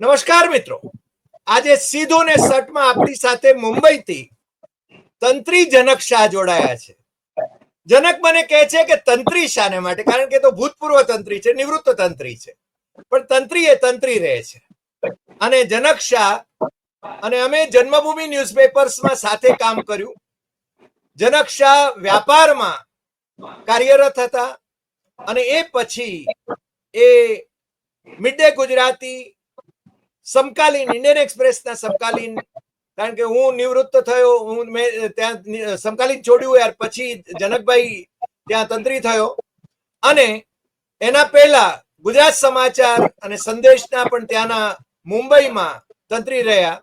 નમસ્કાર મિત્રો. આજે સીધો ને સટમાં આપણી સાથે મુંબઈથી તંત્રી જનક શાહ જોડાયા છે. જનક મને કહે છે કે તંત્રી શાને માટે, કારણ કે તો ભૂતપૂર્વ તંત્રી છે, નિવૃત્ત તંત્રી છે. પણ તંત્રી એ તંત્રી રહે છે. અને જનક શાહ અને અમે જન્મભૂમિ ન્યૂઝપેપર્સમાં સાથે કામ કર્યું. જનક શાહ વ્યાપારમાં કાર્યરત હતા અને એ પછી એ મિડ ડે ગુજરાતી સમકાલીન ઇન્ડિયન એક્સપ્રેસના સમકાલીન, કારણ કે હું નિવૃત્ત થયો, હું મેં ત્યાં સમકાલીન છોડ્યું યાર, પછી જનકભાઈ ત્યાં તંત્રી થયો. અને એના પહેલા ગુજરાત સમાચાર અને સંદેશના પણ ત્યાંના મુંબઈમાં તંત્રી રહ્યા.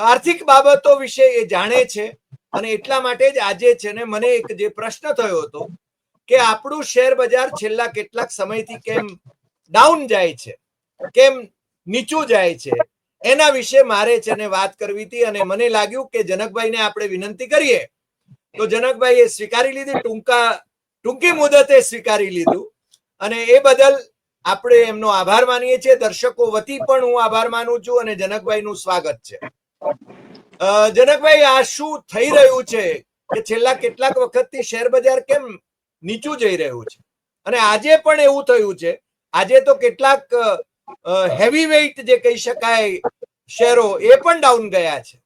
આર્થિક બાબતો વિશે એ જાણે છે અને એટલા માટે જ આજે છે ને મને એક જે પ્રશ્ન થયો હતો કે આપણું શેર બજાર છેલ્લા કેટલાક સમયથી કેમ ડાઉન જાય છે? કેમ નીચું જાય છે. એના વિશે મારે છે ને વાત કરવી હતી અને મને લાગ્યું કે જનકભાઈને આપણે વિનંતી કરીએ. તો જનકભાઈએ સ્વીકારી લીધી, ટૂંકા, ટૂંકી મુદતે સ્વીકારી લીધું. અને એ બદલ આપણે એમનો આભાર માનીએ છીએ. દર્શકો વતી પણ હું આભાર માનું છું અને જનકભાઈનું સ્વાગત છે. જનકભાઈ, આ શું થઈ રહ્યું છે કે છેલ્લા કેટલાક વખતથી શેર બજાર કેમ નીચું જઈ રહ્યું છે? અને આજે પણ એવું થયું છે. આજે તો કેટલાક હેવી વેઇટ જે કહી શકાય, શેરો એ પણ ડાઉન ગયા છે.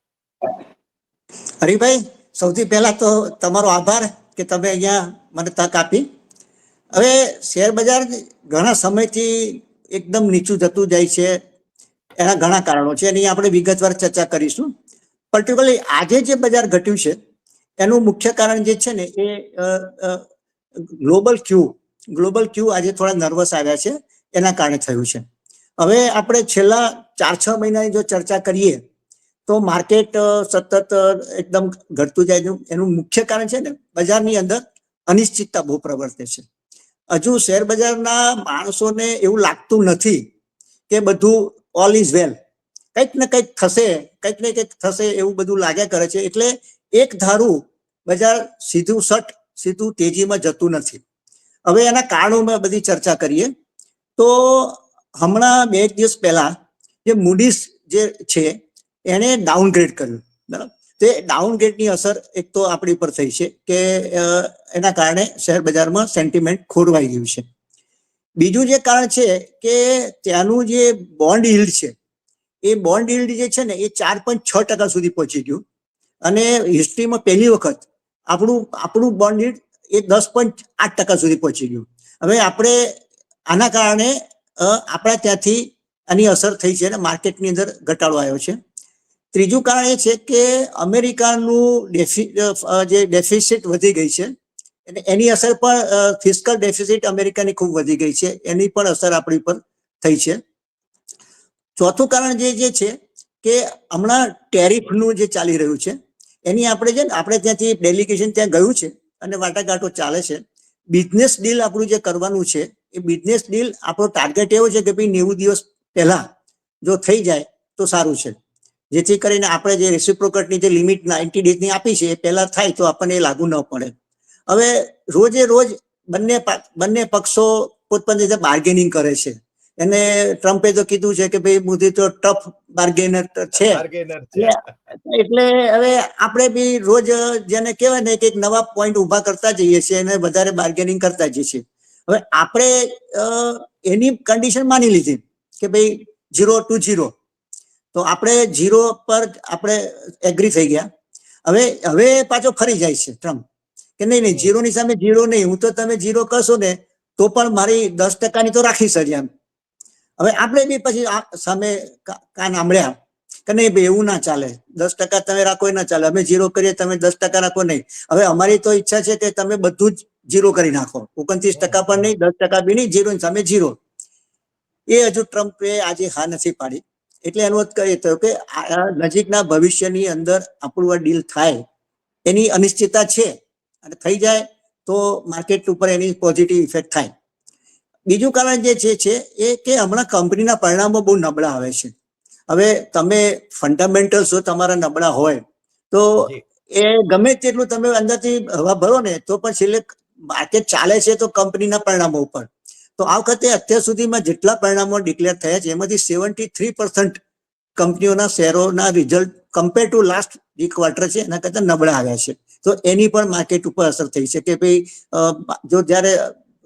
હરિભાઈ, સૌથી પહેલા તો તમારો આભાર કે તમે અહીંયા મને તક આપી. હવે શેર બજાર ઘણા સમયથી એકદમ નીચું જતું જાય છે, એના ઘણા કારણો છે. એની આપણે વિગતવાર ચર્ચા કરીશું. પર્ટિક્યુલરલી આજે જે બજાર ઘટ્યું છે, એનું મુખ્ય કારણ જે છે ને, એ ગ્લોબલ ક્યુ ગ્લોબલ ક્યુ આજે થોડા નર્વસ આવ્યા છે, એના કારણે થયું છે. હવે આપણે છેલ્લા ચાર છ મહિનાની જો ચર્ચા કરીએ, તો માર્કેટ સતત એકદમ ઘટતું જાય. એનું મુખ્ય કારણ છે ને, બજારની અંદર અનિશ્ચિતતા બહુ પ્રવર્તે છે. હજુ શેર બજારના માણસોને એવું લાગતું નથી કે બધું ઓલ ઇઝ વેલ કંઈક ને કંઈક થશે, કંઈક ને કંઈક થશે એવું બધું લાગ્યા કરે છે. એટલે એક ધારું બજાર સીધું સટ, સીધું તેજીમાં જતું નથી. હવે એના કારણોમાં બધી ચર્ચા કરીએ. તો હમણાં બે એક દિવસ પહેલા જે મૂડીસ જે છે, એણે ડાઉનગ્રેડ કર્યું. બરાબર? તે ડાઉનગ્રેડની અસર એક તો આપણી ઉપર થઈ છે કે એના કારણે શેર બજારમાં સેન્ટિમેન્ટ ખોરવાઈ ગયું છે. બીજું જે કારણ છે કે ત્યાંનું જે બોન્ડ હિલ્ડ છે, એ બોન્ડ હિલ્ડ જે છે ને, એ ચાર પોઈન્ટ છ ટકા સુધી પહોંચી ગયું. અને હિસ્ટ્રીમાં પહેલી વખત આપણું આપણું બોન્ડ હિલ્ડ એ દસ પોઈન્ટ આઠ ટકા સુધી પહોંચી ગયું. હવે આપણે આના કારણે આપણા ત્યાંથી આની અસર થઈ છે અને માર્કેટની અંદર ઘટાડો આવ્યો છે. ત્રીજું કારણ એ છે કે અમેરિકાનું જે ડેફિસિટ વધી ગઈ છે અને એની અસર પણ ફિસ્કલ ડેફિસિટ અમેરિકાની ખૂબ વધી ગઈ છે. એની પણ અસર આપણી પર થઈ છે. ચોથું કારણ જે જે છે કે હમણાં ટેરિફનું જે ચાલી રહ્યું છે, એની આપણે છે ને આપણે ત્યાંથી ડેલિગેશન ત્યાં ગયું છે અને વાટાઘાટો ચાલે છે. બિઝનેસ ડીલ આપણું જે કરવાનું છે એ બિઝનેસ ડીલ આપણો ટાર્ગેટ એવો છે કે ભાઈ નેવું દિવસ પહેલા જો થઈ જાય તો સારું છે. જેથી કરીને આપણે જે રેસિપ્રોકટની જે લિમિટ નાઇન્ટી ડેઝની આપી છે એ પહેલા થાય તો આપણને એ લાગુ ન પડે. હવે રોજે રોજ બંને બંને પક્ષો પોતપોતાની રીતે બાર્ગેનિંગ કરે છે. એને ટ્રમ્પે તો કીધું છે કે ભાઈ મોદી તો ટફ બાર્ગેનર છે. એટલે હવે આપણે બી રોજ જેને કહેવાય ને કે એક નવા પોઈન્ટ ઊભા કરતા જઈએ છીએ અને વધારે બાર્ગેનિંગ કરતા જઈએ છીએ. હવે આપણે એની કન્ડિશન માની લીધી કે ભાઈ ઝીરો ટુ ઝીરો તો આપણે ઝીરો પર આપણે એગ્રી થઈ ગયા. હવે હવે પાછો ફરી જાય છે ટ્રમ્પ કે નહીં નહીં ઝીરોની સામે ઝીરો નહીં. હું તો તમે ઝીરો કરશો ને, તો પણ મારી દસ ટકાની તો રાખીશ જ એમ. હવે આપણે બી પછી સામે કાન આંબળ્યા કે નહીં ભાઈ એવું ના ચાલે. દસ ટકા તમે રાખો એ ના ચાલે. અમે ઝીરો કરીએ, તમે દસ ટકા રાખો નહીં. હવે અમારી તો ઈચ્છા છે કે તમે બધું જ ઝીરો કરી નાખો. ઓગણત્રીસ ટકા પણ નહીં દસ ટકા બી નહીં ઝીરો સામે ઝીરો એ હજુ ટ્રમ્પે આજે હા નથી પાડી. એટલે એનો અર્થ એ તો કે નજીકના ભવિષ્યની અંદર આપણું આ ડીલ થાય એની અનિશ્ચિતતા છે. અને થઈ જાય તો માર્કેટ ઉપર એની પોઝિટિવ ઇફેક્ટ થાય. બીજું કારણ જે છે છે એ કે હમણાં કંપનીના પરિણામો બહુ નબળા આવે છે. હવે તમે ફંડામેન્ટલ્સ જો તમારા નબળા હોય તો એ ગમે તેટલું તમે અંદરથી હવા ભરો ને તો પણ છેલ્લે માર્કેટ ચાલે છે તો કંપનીના પરિણામો ઉપર. તો આ વખતે અત્યાર સુધીમાં જેટલા પરિણામો ડિક્લેર થયા છે, એમાંથી સેવન્ટી થ્રી પર્સન્ટ કંપનીઓના શેરોના રિઝલ્ટ કમ્પેર ટુ લાસ્ટ એક ક્વાર્ટર છે, એના કરતા નબળા આવ્યા છે. તો એની પણ માર્કેટ ઉપર અસર થઈ છે કે ભાઈ જો જ્યારે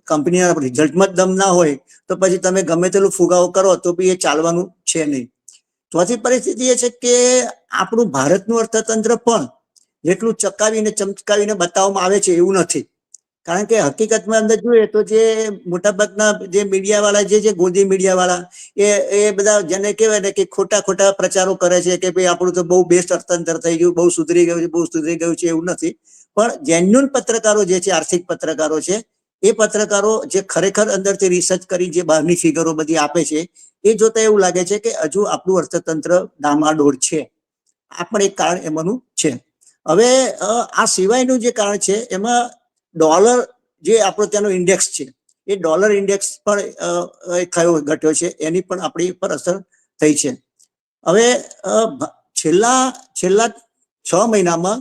કંપનીના રિઝલ્ટમાં જ દમ ના હોય, તો પછી તમે ગમે તેટલું ફુગાવો કરો તો બી એ ચાલવાનું છે નહીં. ચોથી પરિસ્થિતિ એ છે કે આપણું ભારતનું અર્થતંત્ર પણ જેટલું ચકાવીને ચમકાવીને બતાવવામાં આવે છે એવું નથી. કારણ કે હકીકતમાં અંદર જોઈએ તો જે મોટાભાગના જે મીડિયા વાળા જે છે ગોદી મીડિયા વાળા એ એ બધા જેને કહેવાય ને કે ખોટા ખોટા પ્રચારો કરે છે કે ભાઈ આપણું તો બહુ બેસ્ટ અર્થતંત્ર થઈ ગયું, બહુ સુધરી ગયું છે, બહુ સુધરી ગયું છે એવું નથી. પણ જેન્યુન પત્રકારો જે છે, આર્થિક પત્રકારો છે, એ પત્રકારો જે ખરેખર અંદરથી રિસર્ચ કરી, જે બહારની ફિગરો બધી આપે છે, એ જોતા એવું લાગે છે કે હજુ આપણું અર્થતંત્ર ડામાડોળ છે. આ પણ એક કારણ એમાંનું છે. હવે આ સિવાયનું જે કારણ છે, એમાં ડોલર જે આપણો ત્યાંનો ઇન્ડેક્સ છે, એ ડોલર ઇન્ડેક્સ પણ થયો, ઘટ્યો છે, એની પણ આપણી પર અસર થઈ છે. હવે છેલ્લા છેલ્લા છ મહિનામાં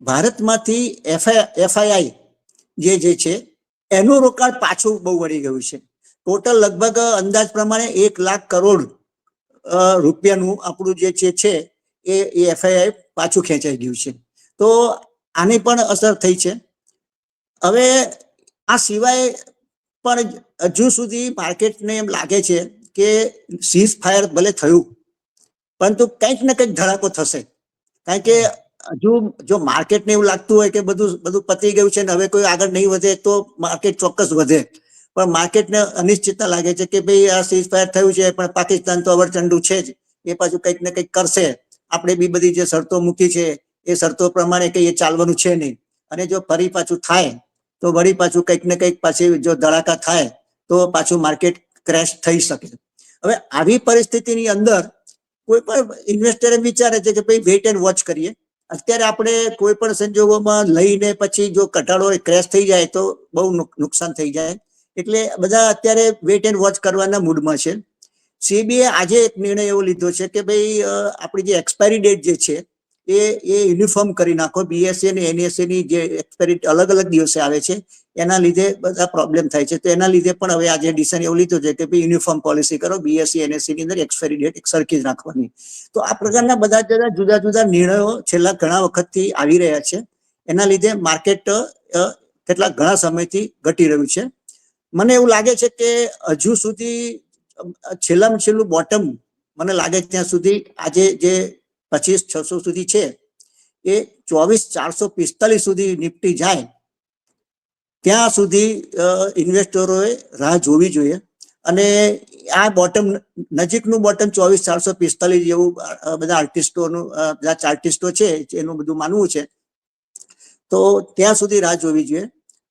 ભારતમાંથી એફઆઈ એફઆઈઆઈ જે જે છે, એનું રોકાણ પાછું બહુ વળી ગયું છે. ટોટલ લગભગ અંદાજ પ્રમાણે એક લાખ કરોડ રૂપિયાનું આપણું જે છે છે, એ એફઆઈઆઈ પાછું ખેંચાઈ ગયું છે. તો આની પણ અસર થઈ છે. હવે આ સિવાય પણ હજુ સુધી માર્કેટને એમ લાગે છે કે સીઝ ફાયર ભલે થયું, પરંતુ કંઈક ને કંઈક ધડાકો થશે. કારણ કે હજુ જો માર્કેટને એવું લાગતું હોય કે બધું બધું પતી ગયું છે ને હવે કોઈ આગળ નહીં વધે તો માર્કેટ ચોક્કસ વધે. પણ માર્કેટને અનિશ્ચિતતા લાગે છે કે ભાઈ આ સીઝ ફાયર થયું છે, પણ પાકિસ્તાન તો અવરચંડુ છે જ. એ પાછું કંઈક ને કંઈક કરશે. આપણે બી બધી જે શરતો મૂકી છે, એ શરતો પ્રમાણે કંઈ એ ચાલવાનું છે નહીં. અને જો ફરી પાછું થાય તો વળી પાછું કંઈક ને કંઈક પાછી જો ધડાકા થાય, તો પાછું માર્કેટ ક્રેશ થઈ શકે. હવે આવી પરિસ્થિતિની અંદર કોઈ પણ ઇન્વેસ્ટર વિચારે છે કે ભાઈ વેઇટ એન્ડ વોચ કરીએ. અત્યારે આપણે કોઈ પણ સંજોગોમાં લઈને પછી જો ઘટાડો ક્રેશ થઈ જાય તો બહુ નુક- નુકસાન થઈ જાય. એટલે બધા અત્યારે વેઇટ એન્ડ વોચ કરવાના મૂડમાં છે. સીબીએ આજે એક નિર્ણય એવો લીધો છે કે ભાઈ આપણી જે એક્સપાયરી ડેટ જે છે એ એ યુનિફોર્મ કરી નાખો. બીએસસી અને એનએસસી ની જે એક્સપાયરી અલગ અલગ દિવસે આવે છે, એના લીધે બધા પ્રોબ્લેમ થાય છે. તો એના લીધે પણ હવે આજે ડિસિઝન એવું લીધું છે કે ભાઈ યુનિફોર્મ પોલિસી કરો બીએસસી એનએસસી ની અંદર એક્સપાયરી ડેટ એક સરખી જ રાખવાની. તો આ પ્રકારના બધા જુદા જુદા જુદા નિર્ણયો છેલ્લા ઘણા વખતથી આવી રહ્યા છે. એના લીધે માર્કેટ કેટલાક ઘણા સમયથી ઘટી રહ્યું છે. મને એવું લાગે છે કે હજુ સુધી છેલ્લામાં છેલ્લું બોટમ મને લાગે ત્યાં સુધી આજે જે પચીસ છસો સુધી છે. એ ચોવીસ ચારસો પિસ્તાલીસ સુધી નિફ્ટી જાય. ત્યાં સુધી ઇન્વેસ્ટરોએ રાહ જોવી જોઈએ. અને આ બોટમ નજીકનું બોટમ ચોવીસ ચારસો પિસ્તાલીસ જેવું બધા આર્ટિસ્ટોનું બધા ચાર્ટિસ્ટો છે, એનું બધું માનવું છે. તો ત્યાં સુધી રાહ જોવી જોઈએ.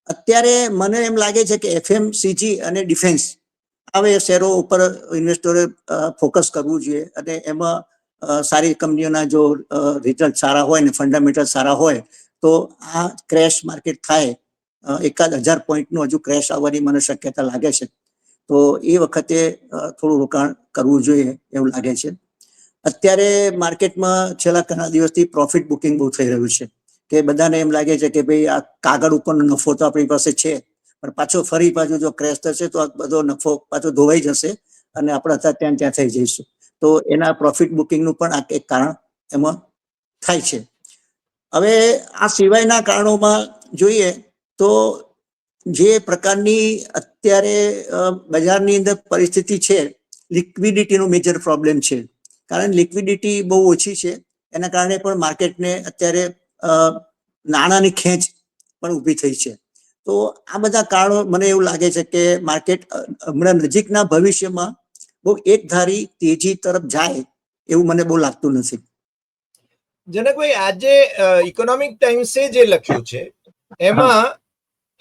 અત્યારે મને એમ લાગે છે કે એફએમસીજી અને ડિફેન્સ હવે શેરો ઉપર ઇન્વેસ્ટરોએ ફોકસ કરવું જોઈએ. અને એમાં સારી કંપનીઓના જો રિઝલ્ટ સારા હોય ને ફંડામેન્ટલ સારા હોય, તો આ ક્રેશ માર્કેટ થાય એકાદ હજાર પોઈન્ટનું હજુ ક્રેશ આવવાની મને શક્યતા લાગે છે. તો એ વખતે થોડું રોકાણ કરવું જોઈએ એવું લાગે છે. અત્યારે માર્કેટમાં છેલ્લા ઘણા દિવસથી પ્રોફિટ બુકિંગ બહુ થઈ રહ્યું છે. કે બધાને એમ લાગે છે કે ભાઈ આ કાગળ ઉપરનો નફો તો આપણી પાસે છે, પણ પાછો ફરી પાછું જો ક્રેશ થશે તો આ બધો નફો પાછો ધોવાઈ જશે અને આપણે અત્યારે ત્યાં ત્યાં થઈ જઈશું. તો એના પ્રોફિટ બુકિંગનું પણ આ એક કારણ એમાં થાય છે. હવે આ સિવાયના કારણોમાં જોઈએ તો જે પ્રકારની અત્યારે બજારની અંદર પરિસ્થિતિ છે, લિક્વિડિટીનો મેજર પ્રોબ્લેમ છે. કારણ લિક્વિડિટી બહુ ઓછી છે, એના કારણે પણ માર્કેટને અત્યારે નાણાંની ખેંચ પણ ઊભી થઈ છે. તો આ બધા કારણો મને એવું લાગે છે કે માર્કેટ હમણાં નજીકના ભવિષ્યમાં બહુ એકધારી તેજી તરફ જાય એવું મને બહુ લાગતું નથી. જનકભાઈ આજે ઇકોનોમિક ટાઈમ્સે જે લખ્યું છે એમાં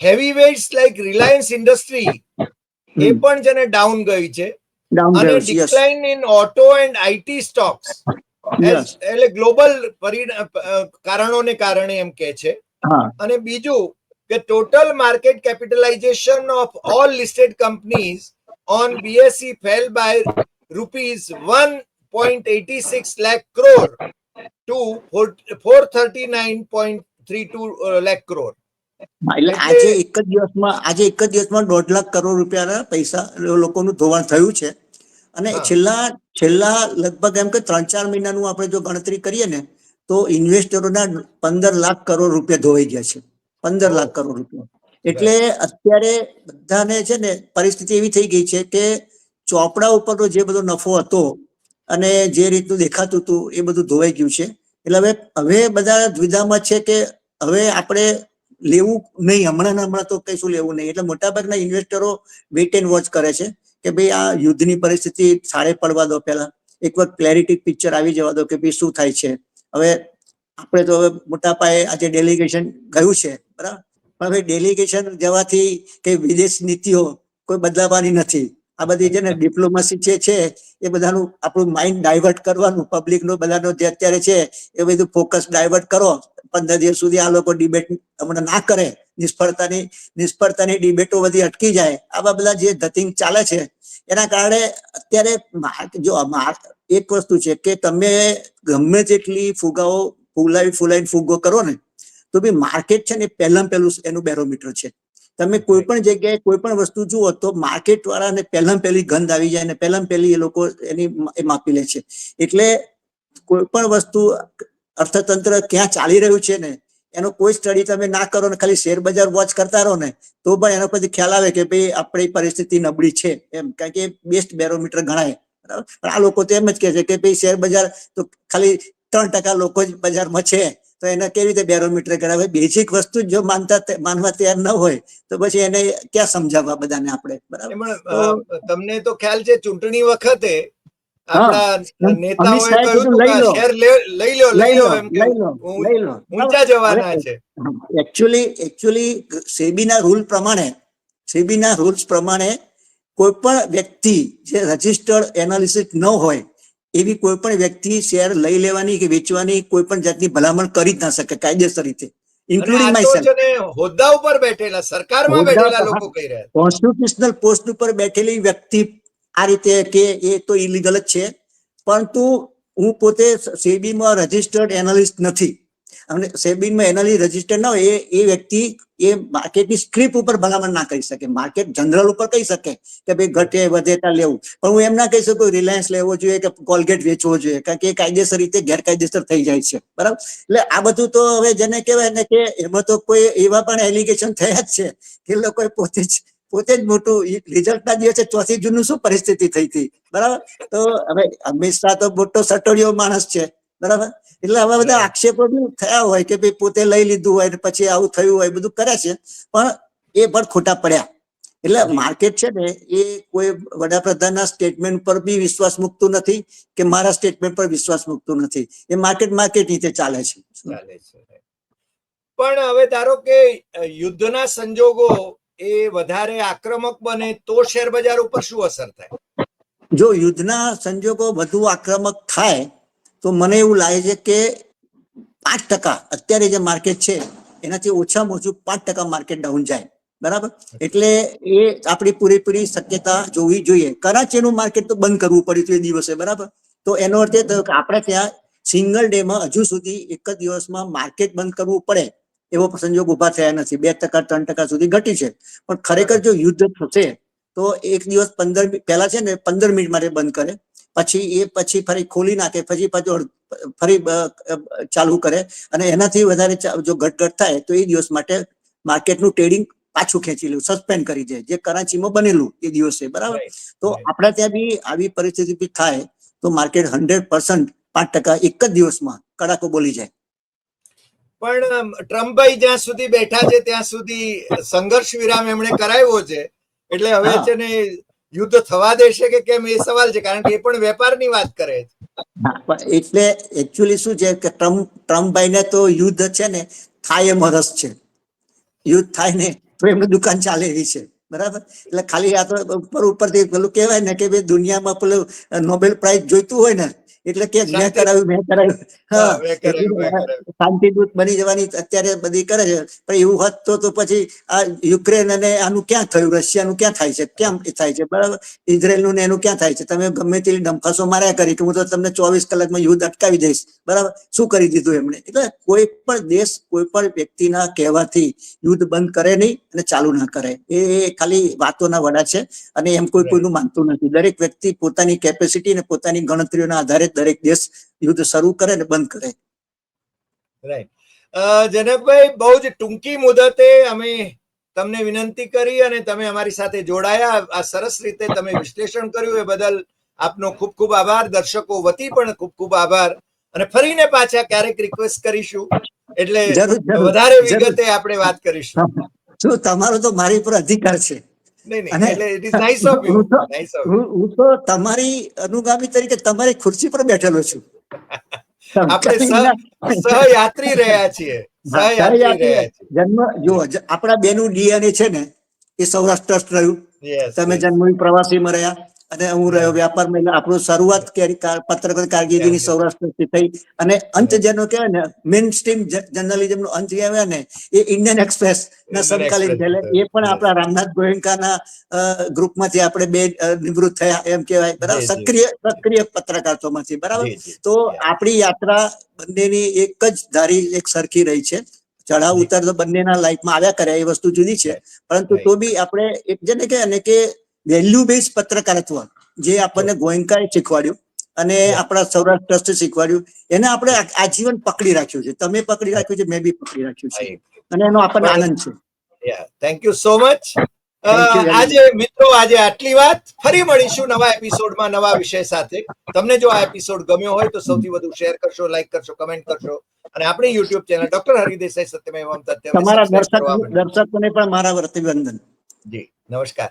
heavy weights like Reliance industry એ પણ જેને ડાઉન ગઈ છે અને decline in auto and IT stocks એટલે ગ્લોબલ કારણોને કારણે એમ કે છે. અને બીજું કે total market capitalization of all listed companies crore two four thirty nine point three two lakh crore હા, એટલે એટલે- આજે એક જ દિવસમાં આજે એક જ દિવસમાં દોઢ લાખ કરોડ રૂપિયાના પૈસા લોકોનું ધોવાણ થયું છે. અને છેલ્લા છેલ્લા લગભગ એમ કે ત્રણ ચાર મહિનાનું આપણે જો ગણતરી કરીએ ને તો ઇન્વેસ્ટરોના પંદર લાખ કરોડ રૂપિયા ધોવાઈ ગયા છે. પંદર લાખ કરોડ રૂપિયા. એટલે અત્યારે બધાને છે ને પરિસ્થિતિ એવી થઈ ગઈ છે કે ચોપડા ઉપરનો જે બધો નફો હતો અને જે રીતનું દેખાતું હતું એ બધું ધોવાઈ ગયું છે. એટલે હવે હવે બધા દ્વિધામાં છે કે હવે આપણે લેવું નહીં. હમણાં હમણાં તો કઈશું લેવું નહીં. એટલે મોટાભાગના ઇન્વેસ્ટરો વેઇટ એન્ડ વોચ કરે છે કે ભાઈ આ યુદ્ધની પરિસ્થિતિ સાડે પડવા દો પહેલા. એક વખત ક્લેરિટી પિક્ચર આવી જવા દો કે ભાઈ શું થાય છે. હવે આપણે તો હવે મોટા પાયે આજે ડેલિગેશન ગયું છે. બરાબર? પણ હવે ડેલિગેશન જવાથી કે વિદેશ નીતિઓ કોઈ બદલાવાની નથી. આ બધી છે ને ડિપ્લોમસી જે છે, એ બધાનું આપણું માઇન્ડ ડાયવર્ટ કરવાનું પબ્લિકનું બધાનો જે અત્યારે છે, એ બધું ફોકસ ડાયવર્ટ કરો. પંદર દિવસ સુધી આ લોકો ડિબેટ હમણાં ના કરે. નિષ્ફળતાની નિષ્ફળતાની ડિબેટો બધી અટકી જાય. આવા બધા જે ધતિંગ ચાલે છે, એના કારણે અત્યારે જો એક વસ્તુ છે કે તમે ગમે તેટલી ફુગાઓ ફૂલાવી ફૂલાઈને ફુગો કરો ને તો ભાઈ માર્કેટ છે ને પહેલાં પહેલું એનું બેરોમીટર છે. તમે કોઈ પણ જગ્યાએ કોઈ પણ વસ્તુ જુઓ તો માર્કેટ વાળાને પહેલા પહેલી ગંધ આવી જાય ને પહેલાં પહેલી એ લોકો એની એ માપી લે છે. એટલે કોઈ પણ વસ્તુ અર્થતંત્ર ક્યાં ચાલી રહ્યું છે ને એનો કોઈ સ્ટડી તમે ના કરો ને ખાલી શેર બજાર વોચ કરતા રહો ને તો પણ એના પછી ખ્યાલ આવે કે ભાઈ આપણી પરિસ્થિતિ નબળી છે. એમ કારણ કે બેસ્ટ બેરોમીટર ગણાય. બરાબર? પણ આ લોકો તો એમ જ કહે છે કે ભાઈ શેર બજાર તો ખાલી ત્રણ ટકા લોકો જ બજારમાં છે. તો એને કેવી રીતે બેરોમીટર કરાવે બેઝિક વસ્તુ જો માનતા માનવા તૈયાર ન હોય તો પછી એને ક્યાં સમજાવવા બધાને આપણે બરાબર તમને તો ખ્યાલ છે ચૂંટણી વખતે. આપણા નેતાઓએ કહ્યું કે લઈ લો. શેર લઈ લો લઈ એમ કે લઈ લો ઊં- લઈ લો ઊંચા જવાના હવે- છે એકચ્યુઅલી એકચ્યુઅલી સેબીના રૂલ પ્રમાણે સેબીના રૂલ્સ પ્રમાણે કોઈ પણ વ્યક્તિ જે રજીસ્ટર્ડ એનાલિસિસ ન હોય એવી કોઈ પણ વ્યક્તિ શેર લઈ લેવાની કે વેચવાની કોઈ પણ જાતની ભલામણ કરી જ ના શકે કાયદેસર રીતે ઇન્ક્લુડિંગ માય સેલ્ફ હોદ્દા ઉપર બેઠેલા સરકારમાં બેઠેલા લોકો કહી રહ્યા કોન્સ્ટિટ્યુશનલ પોસ્ટ ઉપર બેઠેલી વ્યક્તિ આ રીતે કે એ તો ઇલીગલ જ છે પરંતુ હું પોતે સેબીમાં રજિસ્ટર્ડ એનાલિસ્ટ નથી. અને સેબીમાં એનાલિસ્ટ રજિસ્ટર ના હોય, એ એ વ્યક્તિ, એ માર્કેટની સ્ક્રિપ્ટ ઉપર ભલામણ ના કરી શકે. માર્કેટ જનરલ ઉપર કહી શકે કે ભાઈ ઘટે, વધે ત્યાં લેવું. પણ હું એમ ના કહી શકું રિલાયન્સ લેવો જોઈએ કે કોલગેટ વેચવો જોઈએ? કારણ કે એ કાયદેસર રીતે ગેરકાયદેસર થઈ જાય છે. બરાબર? એટલે આ બધું તો હવે જેને કહેવાય ને કે એમાં તો કોઈ એવા પણ એલિગેશન થયા જ છે કે લોકોએ પોતે જ પોતે જ મોટું રિઝલ્ટના દિવસે ચોથી જૂનનું શું પરિસ્થિતિ થઈ હતી? બરાબર? તો હવે અમિત શાહ તો મોટો સટોડિયો માણસ છે. બરાબર? એટલે આવા બધા આક્ષેપો બી થયા હોય કે ભાઈ પોતે લઈ લીધું હોય પછી આવું થયું હોય બધું કરે છે. પણ એ પણ ખોટા પડ્યા. એટલે માર્કેટ છે ને એ કોઈ વડાપ્રધાનના સ્ટેટમેન્ટ પર બી વિશ્વાસ મૂકતું નથી કે મારા સ્ટેટમેન્ટ પર વિશ્વાસ મૂકતું નથી. એ માર્કેટ માર્કેટ રીતે ચાલે છે. ચાલે છે પણ હવે ધારો કે યુદ્ધના સંજોગો એ વધારે આક્રમક બને તો શેર બજાર ઉપર શું અસર થાય? જો યુદ્ધના સંજોગો વધુ આક્રમક થાય તો મને એવું લાગે છે કે પાંચ ટકા અત્યારે જે માર્કેટ છે, એનાથી ઓછામાં ઓછું પાંચ ટકા માર્કેટ ડાઉન જાય. બરાબર? એટલે એ આપણી પૂરેપૂરી શક્યતા જોવી જોઈએ. કરાચીનું માર્કેટ તો બંધ કરવું પડ્યું હતું એ દિવસે, બરાબર? તો એનો અર્થ એ થયો કે આપણે ત્યાં સિંગલ ડે માં હજુ સુધી એક જ દિવસમાં માર્કેટ બંધ કરવું પડે એવો સંજોગ ઊભા થયા નથી. બે ટકા, ત્રણ ટકા સુધી ઘટી છે. પણ ખરેખર જો યુદ્ધ થશે, તો એક દિવસ પંદર, પહેલા છે ને પંદર મિનિટ માટે બંધ કરે. પછી એ પછી ફરી ખોલી નાખે પછી પાછું ફરી ચાલુ કરે અને એનાથી વધારે જો ઘટઘટ થાય તો એ દિવસ માટે માર્કેટનું ટ્રેડિંગ પાછું ખેંચી લેવું સસ્પેન્ડ કરી દે જે કરાચીમાં બનેલું એ દિવસે બરાબર? તો. આપણા ત્યાં બી આવી પરિસ્થિતિ બી થાય તો માર્કેટ હંડ્રેડ પર્સન્ટ પાંચ ટકા એક જ દિવસમાં કડાકો બોલી જાય. પણ ટ્રમ્પભાઈ જ્યાં સુધી બેઠા છે ત્યાં સુધી સંઘર્ષ વિરામ એમણે કરાવ્યો છે. એટલે હવે છે ને યુદ્ધ થવા દેશે કે કેમ એ સવાલ છે, કારણ કે એ પણ વેપારની વાત કરે છે. એટલે એકચ્યુઅલી શું છે કે ટ્રમ્પ, ટ્રમ્પભાઈને તો યુદ્ધ છે ને, થાય એમ રસ છે. યુદ્ધ થાય ને, તો એમની દુકાન ચાલે એવી છે. બરાબર? એટલે ખાલી આ તો ઉપર ઉપરથી પેલું કહેવાય ને કે ભાઈ દુનિયામાં પેલું નોબેલ પ્રાઇઝ જોઈતું હોય ને એટલે કે મેં કરાવ્યું મેં કરાવ્યું. શાંતિદૂત બની જવાની અત્યારે બધી કરે છે. પણ એવું હોત તો તો પછી આ યુક્રેન અને આનું ક્યાં થયું? રશિયાનું ક્યાં થાય છે? કેમ થાય છે? બરાબર? ઇઝરાયલનું ને એનું ક્યાં થાય છે? તમે ગમે તેવી ડંફાસો માર્યા કરી કે હું તો તમને ચોવીસ કલાકમાં યુદ્ધ અટકાવી દઈશ. બરાબર? શું કરી દીધું એમણે? એટલે કોઈ પણ દેશ કોઈ પણ વ્યક્તિના કહેવાથી યુદ્ધ બંધ કરે નહીં અને ચાલુ ના કરે. એ એ ખાલી વાતોના વડા છે અને એમ કોઈ કોઈનું માનતું નથી. દરેક વ્યક્તિ પોતાની કેપેસિટી અને પોતાની ગણતરીઓના આધારે દરેક દેશ યુદ્ધ શરૂ કરે ને બંધ કરે. રાઈટ જનકભાઈ બહુ જ ટૂંકી મુદતે અમે તમને વિનંતી કરી અને તમે અમારી સાથે જોડાયા. આ સરસ રીતે તમે વિશ્લેષણ કર્યું. એ બદલ આપનો ખૂબ ખૂબ આભાર. દર્શકો વતી પણ ખૂબ ખૂબ આભાર. અને ફરીને પાછા ક્યારેક રિક્વેસ્ટ કરીશું. એટલે વધારે વિગતે આપણે વાત કરીશું. તમારો તો મારી પર અધિકાર છે. હું તો- તમારી અનુગામી તરીકે તમારી ખુરશી પર બેઠેલો છું. આપણે સહયાત્રી રહ્યા છીએ. જન્મ જો આપણા બેનું ડીએનએ છે ને એ સૌરાષ્ટ્ર રહ્યું. તમે. જન્મભૂમિ પ્રવાસીમાં રહ્યા. અને હું રહ્યો વ્યાપારમાં એટલે આપણું શરૂઆત કરી કાર- પત્રકાર કારકિર્દીની. સૌરાષ્ટ્રથી થઈ. અને અંત જેનો કહેવાય ને મેઇન સ્ટ્રીમ જર્નલિઝમ નો અંત કહેવાય ને એ ઇન્ડિયન એક્સપ્રેસ ના સમકાલીન Express એ પણ આપણા રામનાથ ગોયંકાના ગ્રુપમાંથી આપણે બે નિવૃત્ત થયા એમ કહેવાય. બરાબર. સક્રિય સક્રિય પત્રકારત્વમાંથી બરાબર. તો આપણી યાત્રા બંનેની એક જ ધારી એક સરખી રહી છે. ચઢાવ. ઉતાર તો બંનેના લાઈફમાં આવ્યા કર્યા એ વસ્તુ જુદી છે. પરંતુ તો બી આપણે એક જેને કે ને કે વેલ્યુ બેઝ પત્રકારત્વ જે આપણને ગોયંકાએ શીખવાડ્યું અને આપણા સૌરાષ્ટ્ર ટ્રસ્ટ શીખવાડ્યું. એને આપણે આજીવન પકડી રાખ્યું છે. તમે પકડી રાખ્યું છે મેં બી પકડી રાખ્યું છે. અને એનો આપણને આનંદ છે. થેન્ક યુ સો very આજે મિત્રો આજે આટલી વાત. ફરી મળીશું નવા એપિસોડમાં નવા વિષય સાથે. તમને જો આ એપિસોડ ગમ્યો હોય તો સૌથી વધુ શેર કરશો લાઈક કરશો કમેન્ટ કરશો. અને આપણી યુટ્યુબ ચેનલ ડોક્ટર હરિદેસાઈ સત્યમેવ તથ્યને તમારા દર્શક દર્શકોને પણ મારા અભિનંદન જી. નમસ્કાર.